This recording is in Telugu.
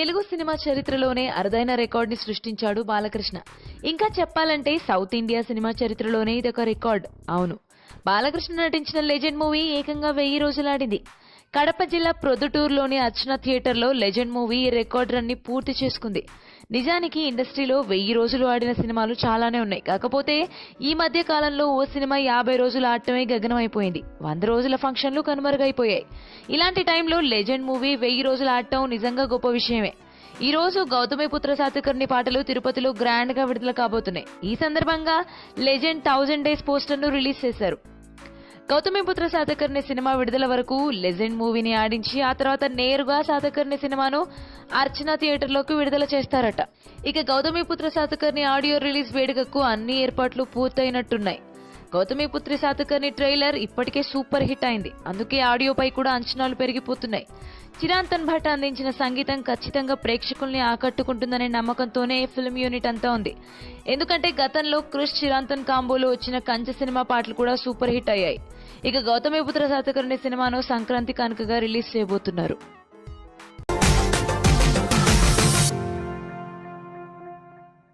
తెలుగు సినిమా చరిత్రలోనే అరుదైన రికార్డ్ని సృష్టించాడు బాలకృష్ణ. ఇంకా చెప్పాలంటే సౌత్ ఇండియా సినిమా చరిత్రలోనే ఇదొక రికార్డ్. అవును. బాలకృష్ణ నటించిన లెజెండ్ మూవీ ఏకంగా వెయ్యి రోజులాడింది. కడప జిల్లా ప్రొద్దుటూరులోని అర్చన థియేటర్లో లెజెండ్ మూవీ రికార్డ్ రన్ని పూర్తి చేసుకుంది. నిజానికి ఇండస్ట్రీలో వెయ్యి రోజులు ఆడిన సినిమాలు చాలానే ఉన్నాయి. కాకపోతే ఈ మధ్య కాలంలో ఓ సినిమా యాభై రోజులు ఆడటమే గగనమైపోయింది. వంద రోజుల ఫంక్షన్లు కనుమరుగైపోయాయి. ఇలాంటి టైంలో లెజెండ్ మూవీ వెయ్యి రోజులు ఆడటం నిజంగా గొప్ప విషయమే. ఈ రోజు గౌతమిపుత్ర సాతకర్ణి పాటలు తిరుపతిలో గ్రాండ్గా విడుదల కాబోతున్నాయి. ఈ సందర్భంగా లెజెండ్ థౌజండ్ డేస్ పోస్టర్ను రిలీజ్ చేశారు. గౌతమిపుత్ర సాతకర్ణి సినిమా విడుదల వరకు లెజెండ్ మూవీని ఆడించి ఆ తర్వాత నేరుగా సాతకర్ణి సినిమాను అర్చన థియేటర్లోకి విడుదల చేస్తారట. ఇక గౌతమిపుత్ర సాతకర్ణి ఆడియో రిలీజ్ వేడుకకు అన్ని ఏర్పాట్లు పూర్తయినట్టున్నాయి. గౌతమిపుత్రి సాతకర్ణి ట్రైలర్ ఇప్పటికే సూపర్ హిట్ అయింది. అందుకే ఆడియోపై కూడా అంచనాలు పెరిగిపోతున్నాయి. చిరాంతన్ భట్ అందించిన సంగీతం ఖచ్చితంగా ప్రేక్షకుల్ని ఆకట్టుకుంటుందనే నమ్మకంతోనే ఫిల్మ్ యూనిట్ అంతా ఉంది. ఎందుకంటే గతంలో క్రిష్ చిరాంతన్ కాంబోలో వచ్చిన కంచె సినిమా పాటలు కూడా సూపర్ హిట్ అయ్యాయి. ఇక గౌతమిపుత్ర సాతకర్ణి సినిమాను సంక్రాంతి కానుకగా రిలీజ్ చేయబోతున్నారు.